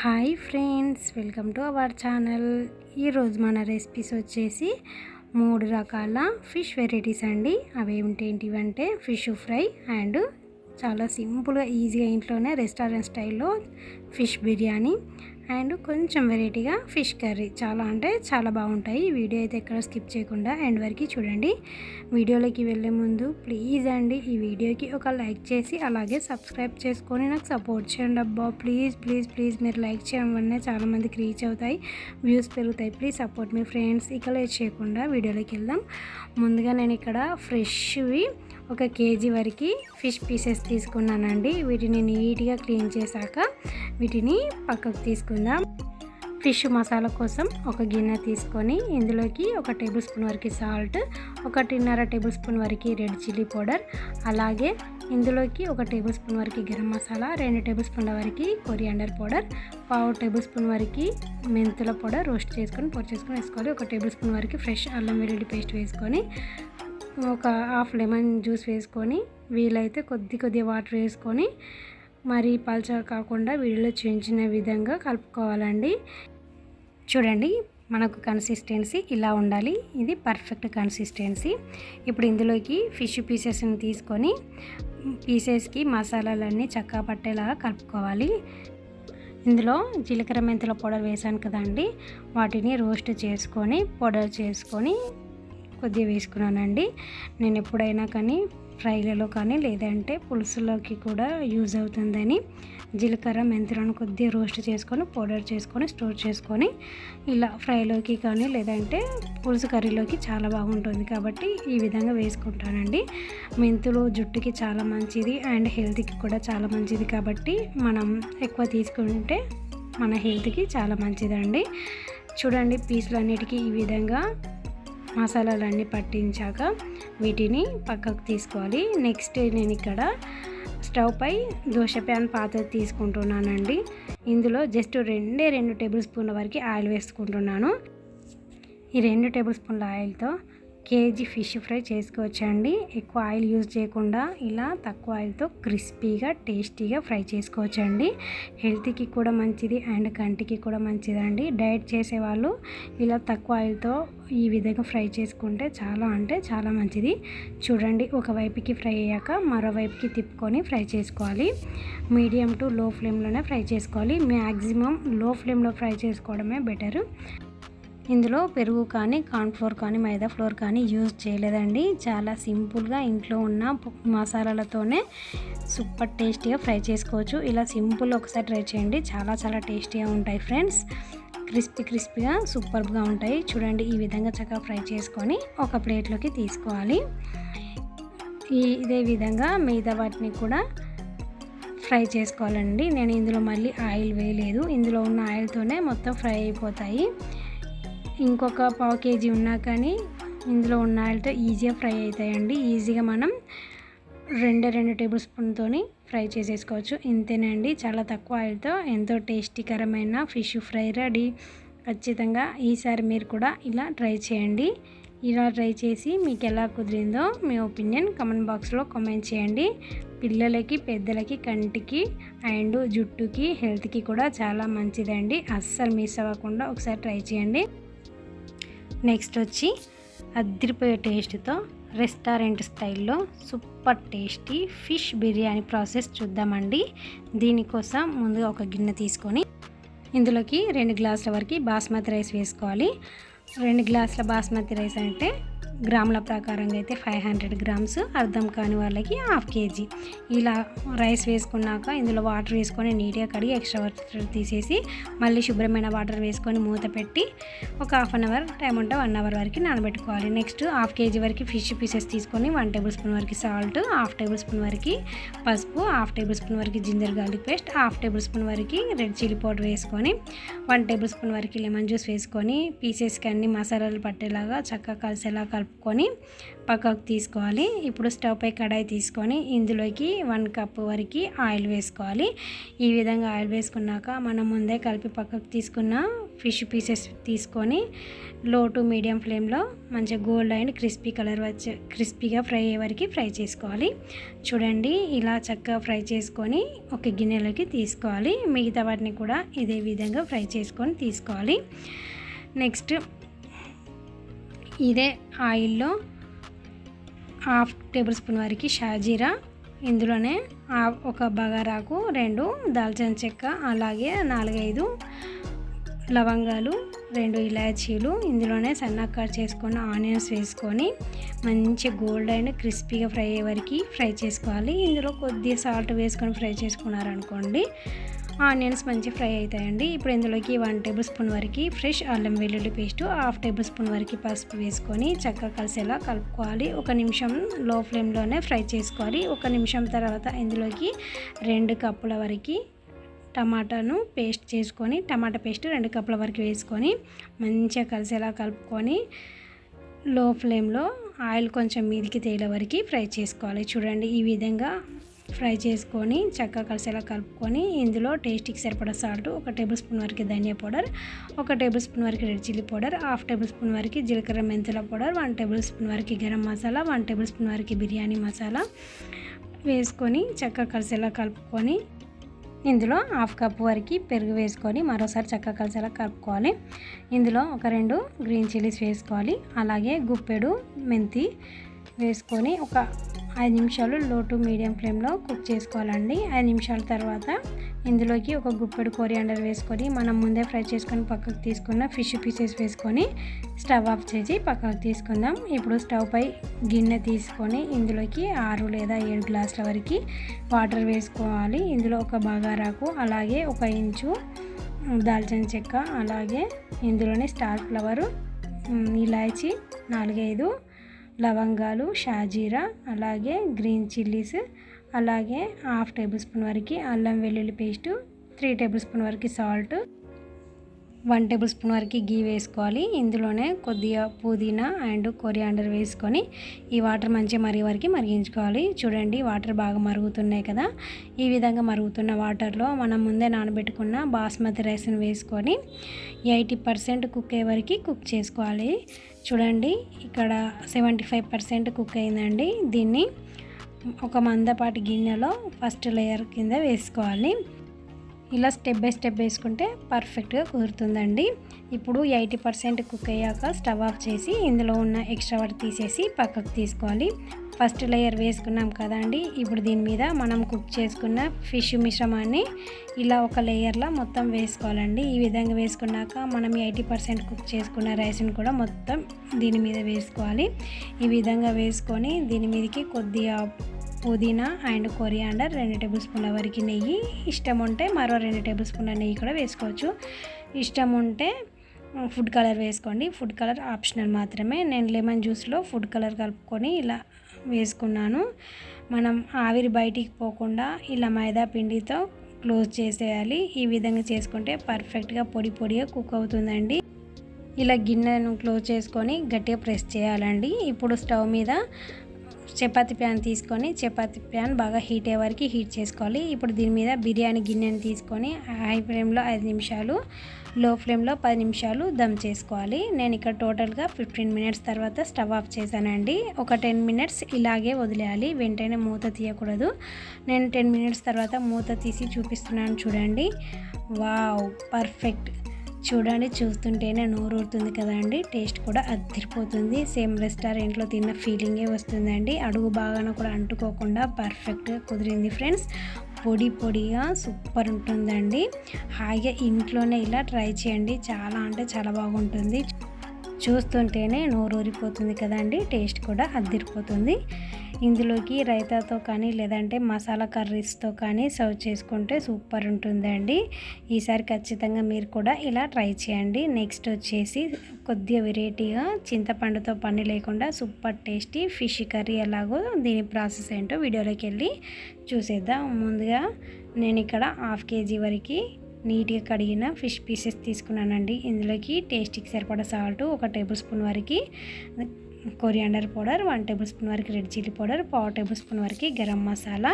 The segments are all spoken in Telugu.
Hi friends welcome to our channel. ఈరోజు మన రెసిపీస్ వచ్చేసి మూడు రకాల ఫిష్ వెరైటీస్ అండి. అవి ఏమిటేంటివంటే ఫిష్ ఫ్రై అండ్ చాలా సింపుల్గా ఈజీగా ఇంట్లోనే రెస్టారెంట్ స్టైల్లో ఫిష్ బిర్యానీ. అండ్ కొంచెం వెరైటీగా ఫిష్ కర్రీ. చాలా అంటే చాలా బాగుంటాయి. ఈ వీడియో అయితే ఎక్కడ స్కిప్ చేయకుండా ఎండ్ వరకు చూడండి. వీడియోలోకి వెళ్ళే ముందు ప్లీజ్ అండి ఈ వీడియోకి ఒక లైక్ చేసి అలాగే సబ్స్క్రైబ్ చేసుకొని నాకు సపోర్ట్ చేయండి అబ్బా. ప్లీజ్ ప్లీజ్ ప్లీజ్ మీరు లైక్ చేయడం వల్లనే చాలామందికి రీచ్ అవుతాయి వ్యూస్ పెరుగుతాయి. ప్లీజ్ సపోర్ట్ మీ ఫ్రెండ్స్. ఇక లేట్ చేయకుండా వీడియోలోకి వెళ్దాం. ముందుగా నేను ఇక్కడ ఫ్రెష్వి ఒక కేజీ వరకు ఫిష్ పీసెస్ తీసుకున్నానండి. వీటిని నీట్గా క్లీన్ చేశాక వీటిని పక్కకు తీసుకుందాం. ఫిష్ మసాలా కోసం ఒక గిన్నె తీసుకొని ఇందులోకి ఒక టేబుల్ స్పూన్ వరకు సాల్ట్ ఒకటిన్నర టేబుల్ స్పూన్ వరకు రెడ్ చిల్లీ పౌడర్ అలాగే ఇందులోకి ఒక టేబుల్ స్పూన్ వరకు గరం మసాలా రెండు టేబుల్ స్పూన్ల వరకు కొరియాండర్ పౌడర్ పావు టేబుల్ స్పూన్ వరకు మెంతుల పౌడర్ రోస్ట్ చేసుకొని పొడి చేసుకొని వేసుకోవాలి. ఒక టేబుల్ స్పూన్ వరకు ఫ్రెష్ అల్లం వెల్లుల్లి పేస్ట్ వేసుకొని ఒక హాఫ్ లెమన్ జ్యూస్ వేసుకొని వీలైతే కొద్ది కొద్దిగా వాటర్ వేసుకొని మరీ పల్చగా కాకుండా వీడియోలో చూపించిన విధంగా కలుపుకోవాలండి. చూడండి మనకు కన్సిస్టెన్సీ ఇలా ఉండాలి. ఇది పర్ఫెక్ట్ కన్సిస్టెన్సీ ఇప్పుడు ఇందులోకి ఫిష్ పీసెస్ని తీసుకొని పీసెస్కి మసాలాలన్నీ చక్కగా పట్టేలాగా కలుపుకోవాలి. ఇందులో జీలకర్ర మెంతుల పౌడర్ వేసాను కదండి. వాటిని రోస్ట్ చేసుకొని పౌడర్ చేసుకొని కొద్దిగా వేసుకున్నానండి. నేను ఎప్పుడైనా కానీ ఫ్రైలలో కానీ లేదంటే పులుసులోకి కూడా యూజ్ అవుతుందని జీలకర్ర మెంతులను కొద్దిగా రోస్ట్ చేసుకొని పౌడర్ చేసుకొని స్టోర్ చేసుకొని ఇలా ఫ్రైలోకి కానీ లేదంటే పులుసు కర్రీలోకి చాలా బాగుంటుంది కాబట్టి ఈ విధంగా వేసుకుంటానండి. మెంతులు జుట్టుకి చాలా మంచిది అండ్ హెల్త్కి కూడా చాలా మంచిది కాబట్టి మనం ఎక్కువ తీసుకుంటే మన హెల్త్కి చాలా మంచిదండి. చూడండి పీసులు అన్నిటికీ ఈ విధంగా మసాలాలన్నీ పట్టించాక వీటిని పక్కకు తీసుకోవాలి. నెక్స్ట్ నేను ఇక్కడ స్టవ్ పై దోశ ప్యాన్ పాత్ర తీసుకుంటున్నానండి. ఇందులో జస్ట్ రెండే రెండు టేబుల్ స్పూన్ల వరకు ఆయిల్ వేసుకుంటున్నాను. ఈ రెండు టేబుల్ స్పూన్ల ఆయిల్తో కేజీ ఫిష్ ఫ్రై చేసుకోవచ్చండి. ఎక్కువ ఆయిల్ యూజ్ చేయకుండా ఇలా తక్కువ ఆయిల్తో క్రిస్పీగా టేస్టీగా ఫ్రై చేసుకోవచ్చండి. హెల్త్కి కూడా మంచిది అండ్ కంటికి కూడా మంచిదండి. డైట్ చేసేవాళ్ళు ఇలా తక్కువ ఆయిల్తో ఈ విధంగా ఫ్రై చేసుకుంటే చాలా అంటే చాలా మంచిది. చూడండి ఒకవైపుకి ఫ్రై అయ్యాక మరోవైపుకి తిప్పుకొని ఫ్రై చేసుకోవాలి. మీడియం టు లో ఫ్లేమ్లోనే ఫ్రై చేసుకోవాలి. మ్యాక్సిమం లో ఫ్లేమ్లో ఫ్రై చేసుకోవడమే బెటరు. ఇందులో పెరుగు కానీ కార్న్ఫ్లోర్ కానీ మైదా ఫ్లోర్ కానీ యూజ్ చేయలేదండి. చాలా సింపుల్గా ఇంట్లో ఉన్న మసాలాలతోనే సూపర్ టేస్టీగా ఫ్రై చేసుకోవచ్చు. ఇలా సింపుల్ ఒకసారి ట్రై చేయండి. చాలా చాలా టేస్టీగా ఉంటాయి ఫ్రెండ్స్. క్రిస్పీ క్రిస్పీగా సూపర్గా ఉంటాయి. చూడండి ఈ విధంగా చక్కగా ఫ్రై చేసుకొని ఒక ప్లేట్లోకి తీసుకోవాలి. ఈ ఇదే విధంగా మిగతా వాటిని కూడా ఫ్రై చేసుకోవాలండి. నేను ఇందులో మళ్ళీ ఆయిల్ వేయలేదు. ఇందులో ఉన్న ఆయిల్తోనే మొత్తం ఫ్రై అయిపోతాయి. ఇంకొక పావు కేజీ ఉన్నా కానీ ఇందులో ఉన్న ఆయిల్తో ఈజీగా ఫ్రై అవుతాయండి. ఈజీగా మనం రెండు రెండు టేబుల్ స్పూన్తో ఫ్రై చేసేసుకోవచ్చు. ఇంతేనండి చాలా తక్కువ ఆయిల్తో ఎంతో టేస్టీకరమైన ఫిష్ ఫ్రై రెడీ. ఖచ్చితంగా ఈసారి మీరు కూడా ఇలా ట్రై చేయండి. ఇలా ట్రై చేసి మీకు ఎలా కుదిరిందో మీ ఒపీనియన్ కమెంట్ బాక్స్లో కామెంట్ చేయండి. పిల్లలకి పెద్దలకి కంటికి అండ్ జుట్టుకి హెల్త్కి కూడా చాలా మంచిదండి. అస్సలు మిస్ అవ్వకుండా ఒకసారి ట్రై చేయండి. నెక్స్ట్ వచ్చి అద్దరిపోయే టేస్ట్తో రెస్టారెంట్ స్టైల్లో super tasty fish biryani process చూద్దామండి. దీనికోసం ముందుగా ఒక గిన్నె తీసుకొని ఇందులోకి రెండు గ్లాసుల వరకు బాస్మతి రైస్ వేసుకోవాలి. రెండు గ్లాసుల బాస్మతి రైస్ అంటే గ్రాముల ప్రకారంగా అయితే ఫైవ్ హండ్రెడ్ గ్రామ్స్ అర్థం కాని వాళ్ళకి హాఫ్ కేజీ. ఇలా రైస్ వేసుకున్నాక ఇందులో వాటర్ వేసుకొని నీట్గా కడిగి ఎక్స్ట్రా వాటర్ తీసేసి మళ్ళీ శుభ్రమైన వాటర్ వేసుకొని మూత పెట్టి ఒక హాఫ్ అన్ అవర్ టైం ఉంటే వన్ అవర్ వరకు నానబెట్టుకోవాలి. నెక్స్ట్ హాఫ్ కేజీ వరకు ఫిష్ పీసెస్ తీసుకొని వన్ టేబుల్ స్పూన్ వరకు సాల్ట్ హాఫ్ టేబుల్ స్పూన్ వరకు పసుపు హాఫ్ టేబుల్ స్పూన్ వరకు ginger garlic paste half tablespoon వరకు రెడ్ చిల్లీ పౌడర్ వేసుకొని వన్ టేబుల్ స్పూన్ వరకు లెమన్ జ్యూస్ వేసుకొని పీసెస్కి అన్ని మసాలాలు పట్టేలాగా చక్కగా కలిసేలా కలుపు కలుపుకొని పక్కకు తీసుకోవాలి. ఇప్పుడు స్టవ్ పై కడాయి తీసుకొని ఇందులోకి వన్ కప్ వరకు ఆయిల్ వేసుకోవాలి. ఈ విధంగా ఆయిల్ వేసుకున్నాక మనం ముందే కలిపి పక్కకు తీసుకున్న ఫిష్ పీసెస్ తీసుకొని లో టు మీడియం ఫ్లేమ్లో మంచిగా గోల్డ్ అండ్ క్రిస్పీ కలర్ వచ్చే క్రిస్పీగా ఫ్రై అయ్యే వరకు ఫ్రై చేసుకోవాలి. చూడండి ఇలా చక్కగా ఫ్రై చేసుకొని ఒక గిన్నెలోకి తీసుకోవాలి. మిగతా వాటిని కూడా ఇదే విధంగా ఫ్రై చేసుకొని తీసుకోవాలి. నెక్స్ట్ ఇదే ఆయిల్లో హాఫ్ టేబుల్ స్పూన్ వరకు షాజీరా ఇందులోనే ఆ- ఒక బగారాకు రెండు దాల్చిన చెక్క అలాగే నాలుగైదు లవంగాలు రెండు ఇలాచీలు ఇందులోనే సన్న కట్ చేసుకున్న ఆనియన్స్ వేసుకొని మంచి గోల్డ్ అండ్ క్రిస్పీగా ఫ్రై అయ్యే వరకు ఫ్రై చేసుకోవాలి. ఇందులో కొద్దిగా సాల్ట్ వేసుకొని ఫ్రై చేసుకున్నారనుకోండి ఆనియన్స్ మంచి ఫ్రై అవుతాయండి. ఇప్పుడు ఇందులోకి వన్ టేబుల్ స్పూన్ వరకు ఫ్రెష్ అల్లం వెల్లుల్లి పేస్ట్ హాఫ్ టేబుల్ స్పూన్ వరకు పసుపు వేసుకొని చక్కగా కలిసేలా కలుపుకోవాలి. ఒక నిమిషం లో ఫ్లేమ్లోనే ఫ్రై చేసుకోవాలి. ఒక నిమిషం తర్వాత ఇందులోకి రెండు కప్పుల వరకు టమాటాను పేస్ట్ చేసుకొని టమాటా పేస్ట్ రెండు కప్పుల వరకు వేసుకొని మంచిగా కలిసేలా కలుపుకొని లో ఫ్లేమ్లో ఆయిల్ కొంచెం మీదికి తేలే వరకు ఫ్రై చేసుకోవాలి. చూడండి ఈ విధంగా ఫ్రై చేసుకొని చక్కగా కలిసేలా కలుపుకొని ఇందులో టేస్ట్కి సరిపడా సాల్ట్ ఒక టేబుల్ స్పూన్ వరకు ధనియా పౌడర్ ఒక టేబుల్ స్పూన్ వరకు red chilli powder half table spoon వరకు జీలకర్ర మెంతుల పౌడర్ వన్ టేబుల్ స్పూన్ వరకు garam masala one table spoon వరకు బిర్యానీ మసాలా వేసుకొని చక్కగా కలిసేలా కలుపుకొని ఇందులో హాఫ్ కప్ వరకు పెరుగు వేసుకొని మరోసారి చక్కగా కలిసేలా కలుపుకోవాలి. ఇందులో ఒక రెండు గ్రీన్ చిల్లీస్ వేసుకోవాలి. అలాగే గుప్పెడు మెంతి వేసుకొని ఒక ఐదు నిమిషాలు లో టు మీడియం ఫ్లేమ్లో కుక్ చేసుకోవాలండి. ఐదు నిమిషాల తర్వాత ఇందులోకి ఒక గుప్పెడు కొరియాండర్ వేసుకొని మనం ముందే ఫ్రై చేసుకొని పక్కకు తీసుకున్న ఫిష్ పీసెస్ వేసుకొని స్టవ్ ఆఫ్ చేసి పక్కకు తీసుకుందాం. ఇప్పుడు స్టవ్ పై గిన్నె తీసుకొని ఇందులోకి ఆరు లేదా ఏడు గ్లాసుల వరకు వాటర్ వేసుకోవాలి. ఇందులో ఒక బగారాకు అలాగే ఒక ఇంచు దాల్చిన చెక్క అలాగే ఇందులోనే స్టార్ ఫ్లవరు ఇలాచి నాలుగైదు లవంగాలు షాజీరా అలాగే గ్రీన్ చిల్లీస్ అలాగే హాఫ్ టేబుల్ స్పూన్ వరకు అల్లం వెల్లుల్లి పేస్టు త్రీ టేబుల్ స్పూన్ వరకు సాల్ట్ వన్ టేబుల్ స్పూన్ వరకు గీ వేసుకోవాలి. ఇందులోనే కొద్దిగా పుదీనా అండ్ కొరియాండర్ వేసుకొని ఈ వాటర్ మంచిగా మరిగే వరకు మరిగించుకోవాలి. చూడండి వాటర్ బాగా మరుగుతున్నాయి కదా. ఈ విధంగా మరుగుతున్న వాటర్లో మనం ముందే నానబెట్టుకున్న బాస్మతి రైస్ని వేసుకొని ఎయిటీ పర్సెంట్ కుక్ అయ్యే వరకు కుక్ చేసుకోవాలి. చూడండి ఇక్కడ సెవెంటీ ఫైవ్ పర్సెంట్ కుక్ అయిందండి. దీన్ని ఒక మందపాటి గిన్నెలో ఫస్ట్ లేయర్ కింద వేసుకోవాలి. ఇలా స్టెప్ బై స్టెప్ వేసుకుంటే పర్ఫెక్ట్గా కుదురుతుందండి. ఇప్పుడు ఎయిటీ పర్సెంట్ కుక్ అయ్యాక స్టవ్ ఆఫ్ చేసి ఇందులో ఉన్న ఎక్స్ట్రా వాటర్ తీసేసి పక్కకు తీసుకోవాలి ఫస్ట్ లేయర్ వేసుకున్నాం కదండి ఇప్పుడు దీని మీద మనం కుక్ చేసుకున్న ఫిష్ మిశ్రమాన్ని ఇలా ఒక లేయర్లో మొత్తం వేసుకోవాలండి. ఈ విధంగా వేసుకున్నాక మనం ఎయిటీ పర్సెంట్ కుక్ చేసుకున్న రైస్ని కూడా మొత్తం దీని మీద వేసుకోవాలి. ఈ విధంగా వేసుకొని దీని మీదకి కొద్దిగా పుదీనా అండ్ కొరియాండర్ రెండు టేబుల్ స్పూన్ల వరకు నెయ్యి. ఇష్టం ఉంటే మరో రెండు టేబుల్ స్పూన్ల నెయ్యి కూడా వేసుకోవచ్చు. ఇష్టం ఉంటే ఫుడ్ కలర్ వేసుకోండి. ఫుడ్ కలర్ ఆప్షనల్ మాత్రమే. నేను లెమన్ జ్యూస్లో ఫుడ్ కలర్ కలుపుకొని ఇలా వేసుకున్నాను. మనం ఆవిరి బయటికి పోకుండా ఇలా మైదా పిండితో క్లోజ్ చేసేయాలి. ఈ విధంగా చేసుకుంటే పర్ఫెక్ట్గా పొడి పొడిగా కుక్ అవుతుందండి. ఇలా గిన్నెను క్లోజ్ చేసుకొని గట్టిగా ప్రెస్ చేయాలండి. ఇప్పుడు స్టవ్ మీద చపాతి ప్యాన్ తీసుకొని చపాతి ప్యాన్ బాగా హీట్ అయ్యే వరకు హీట్ చేసుకోవాలి. ఇప్పుడు దీని మీద బిర్యానీ గిన్నెని తీసుకొని హై ఫ్లేమ్లో ఐదు నిమిషాలు లో ఫ్లేమ్లో పది నిమిషాలు దమ్ చేసుకోవాలి. నేను ఇక్కడ టోటల్గా ఫిఫ్టీన్ మినిట్స్ తర్వాత స్టవ్ ఆఫ్ చేశానండి. ఒక టెన్ మినిట్స్ ఇలాగే వదిలేయాలి. వెంటనే మూత తీయకూడదు. నేను టెన్ మినిట్స్ తర్వాత మూత తీసి చూపిస్తున్నాను చూడండి. Wow perfect. చూడండి చూస్తుంటేనే నోరు ఊరుతుంది కదండి. టేస్ట్ కూడా అద్దరిపోతుంది. సేమ్ రెస్టారెంట్లో తిన్న ఫీలింగే వస్తుందండి. అడుగు బాగాన కూడా అంటుకోకుండా పర్ఫెక్ట్గా కుదిరింది ఫ్రెండ్స్. పొడి పొడిగా సూపర్ ఉంటుందండి. హాయిగా ఇంట్లోనే ఇలా ట్రై చేయండి. చాలా అంటే చాలా బాగుంటుంది. చూస్తుంటేనే నోరూరిపోతుంది కదండి. టేస్ట్ కూడా అద్దిరిపోతుంది. ఇందులోకి రైతాతో కానీ లేదంటే మసాలా కర్రీస్తో కానీ సర్వ్ చేసుకుంటే సూపర్ ఉంటుందండి. ఈసారి ఖచ్చితంగా మీరు కూడా ఇలా ట్రై చేయండి. నెక్స్ట్ వచ్చేసి కొద్దిగా వెరైటీగా చింతపండుతో పని లేకుండా సూపర్ టేస్టీ ఫిష్ కర్రీ ఎలాగో దీని ప్రాసెస్ ఏంటో వీడియోలోకి వెళ్ళి చూసేద్దాం. ముందుగా నేను ఇక్కడ హాఫ్ కేజీ వరకు నీట్గా కడిగిన ఫిష్ పీసెస్ తీసుకున్నానండి. ఇందులోకి టేస్ట్కి సరిపడా సాల్ట్ ఒక టేబుల్ స్పూన్ వరకు coriander powder one table spoon వరకు రెడ్ చిల్లీ పౌడర్ పావు టేబుల్ స్పూన్ వరకు గరం మసాలా.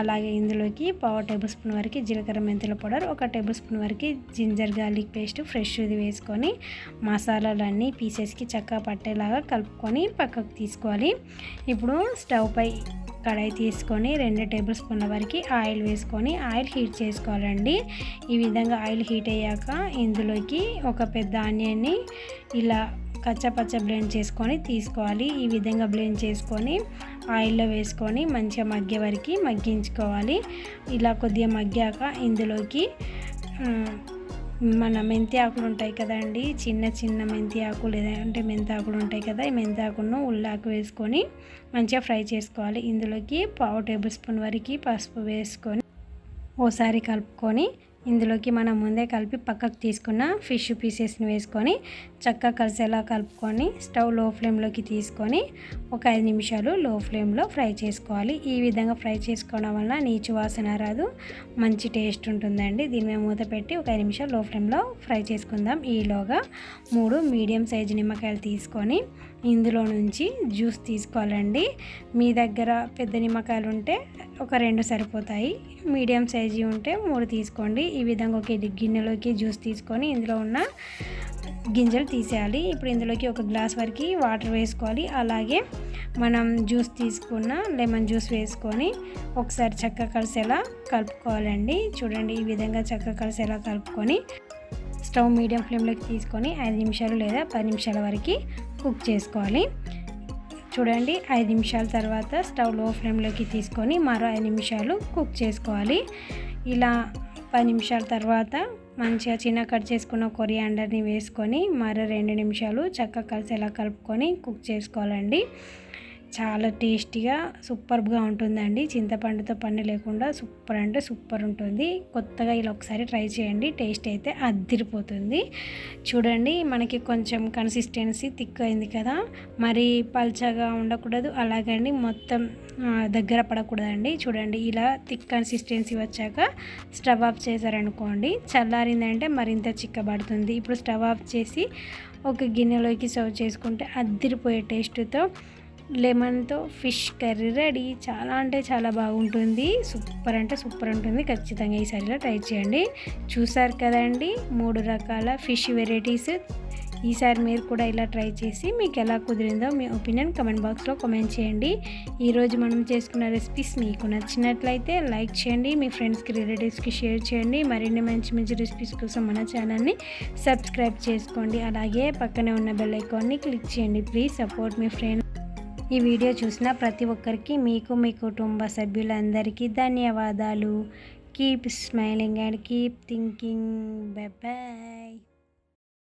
అలాగే ఇందులోకి పావు టేబుల్ స్పూన్ వరకు జీలకర్ర మెంతుల పౌడర్ ఒక టేబుల్ స్పూన్ వరకు జింజర్ గార్లిక్ పేస్ట్ ఫ్రెష్ ఇది వేసుకొని మసాలాలన్నీ పీసెస్కి చక్కగా పట్టేలాగా కలుపుకొని పక్కకు తీసుకోవాలి. ఇప్పుడు స్టవ్ పై కడాయి తీసుకొని రెండు టేబుల్ స్పూన్ల వరకు ఆయిల్ వేసుకొని ఆయిల్ హీట్ చేసుకోవాలండి. ఈ విధంగా ఆయిల్ హీట్ అయ్యాక ఇందులోకి ఒక పెద్ద ఆనియన్ని ఇలా కచ్చపచ్చ బ్లెండ్ చేసుకొని తీసుకోవాలి. ఈ విధంగా బ్లెండ్ చేసుకొని ఆయిల్లో వేసుకొని మంచిగా మగ్గే వరకు మగ్గించుకోవాలి. ఇలా కొద్దిగా మగ్గాక ఇందులోకి మన మెంతి ఆకులు ఉంటాయి కదండి. చిన్న చిన్న మెంతి ఆకులు లేదంటే మెంతి ఆకులు ఉంటాయి కదా ఈ మెంతి ఆకులను ఉల్లాకు వేసుకొని మంచిగా ఫ్రై చేసుకోవాలి. ఇందులోకి పావు టేబుల్ స్పూన్ వరకు పసుపు వేసుకొని ఓసారి కలుపుకొని ఇందులోకి మనం ముందే కలిపి పక్కకు తీసుకున్న ఫిష్ పీసెస్ని వేసుకొని చక్కగా కలిసేలా కలుపుకొని స్టవ్లో ఫ్లేమ్లోకి తీసుకొని ఒక ఐదు నిమిషాలు లో ఫ్లేమ్లో ఫ్రై చేసుకోవాలి. ఈ విధంగా ఫ్రై చేసుకోవడం వల్ల నీచు వాసన రాదు. మంచి టేస్ట్ ఉంటుందండి. దీని మీద మూత పెట్టి ఒక ఐదు నిమిషాలు లో ఫ్లేమ్లో ఫ్రై చేసుకుందాం. ఈలోగా మూడు మీడియం సైజు నిమ్మకాయలు తీసుకొని ఇందులో నుంచి జ్యూస్ తీసుకోవాలండి. మీ దగ్గర పెద్ద నిమ్మకాయలు ఉంటే ఒక రెండు సరిపోతాయి. మీడియం సైజు ఉంటే మూడు తీసుకోండి. ఈ విధంగా ఒక గిన్నెలోకి జ్యూస్ తీసుకొని ఇందులో ఉన్న గింజలు తీసేయాలి. ఇప్పుడు ఇందులోకి ఒక గ్లాస్ వరకు వాటర్ వేసుకోవాలి. అలాగే మనం జ్యూస్ తీసుకున్న లెమన్ జ్యూస్ వేసుకొని ఒకసారి చక్క కలిసేలా కలుపుకోవాలండి. చూడండి ఈ విధంగా చక్క కలిసేలా కలుపుకొని స్టవ్ మీడియం ఫ్లేమ్లోకి తీసుకొని ఐదు నిమిషాలు లేదా పది నిమిషాల వరకు కుక్ చేసుకోవాలి. చూడండి ఐదు నిమిషాల తర్వాత స్టవ్లో ఫ్లేమ్లోకి తీసుకొని మరో ఐదు నిమిషాలు కుక్ చేసుకోవాలి. ఇలా పది నిమిషాల తర్వాత మంచిగా చిన్న కట్ చేసుకున్న కొరియాండర్ని వేసుకొని మరో రెండు నిమిషాలు చక్కగా కలిసేలా కలుపుకొని కుక్ చేసుకోవాలండి. చాలా టేస్టీగా సూపర్గా ఉంటుందండి. చింతపండుతో పని లేకుండా సూపర్ అంటే సూపర్ ఉంటుంది. కొత్తగా ఇలా ఒకసారి ట్రై చేయండి. టేస్ట్ అయితే అద్దిరిపోతుంది చూడండి మనకి కొంచెం కన్సిస్టెన్సీ థిక్ అయింది కదా. మరి పల్చగా ఉండకూడదు. అలాగండి మొత్తం దగ్గర పడకూడదండి. చూడండి ఇలా థిక్ కన్సిస్టెన్సీ వచ్చాక స్టవ్ ఆఫ్ చేశారనుకోండి చల్లారిందంటే మరింత చిక్కబడుతుంది. ఇప్పుడు స్టవ్ ఆఫ్ చేసి ఒక గిన్నెలోకి సర్వ్ చేసుకుంటే అద్దిరిపోయే టేస్ట్తో లెమన్తో ఫిష్ కర్రీ రెడీ. చాలా అంటే చాలా బాగుంటుంది. సూపర్ అంటే సూపర్ ఉంటుంది. ఖచ్చితంగా ఈసారిలో ట్రై చేయండి. చూసారు కదండి మూడు రకాల ఫిష్ వెరైటీస్. ఈసారి మీరు కూడా ఇలా ట్రై చేసి మీకు ఎలా కుదిరిందో మీ ఒపీనియన్ కమెంట్ బాక్స్లో కమెంట్ చేయండి. ఈరోజు మనం చేసుకున్న రెసిపీస్ మీకు నచ్చినట్లయితే లైక్ చేయండి మీ ఫ్రెండ్స్కి రిలేటివ్స్కి షేర్ చేయండి. మరిన్ని మంచి మంచి రెసిపీస్ కోసం మన ఛానల్ని సబ్స్క్రైబ్ చేసుకోండి. అలాగే పక్కనే ఉన్న బెల్ ఐకాన్ని క్లిక్ చేయండి. ప్లీజ్ సపోర్ట్ మీ ఫ్రెండ్ ఈ వీడియో చూసిన ప్రతి ఒక్కరికి మీకు మీ కుటుంబ సభ్యులందరికీ ధన్యవాదాలు. Keep smiling and keep thinking bye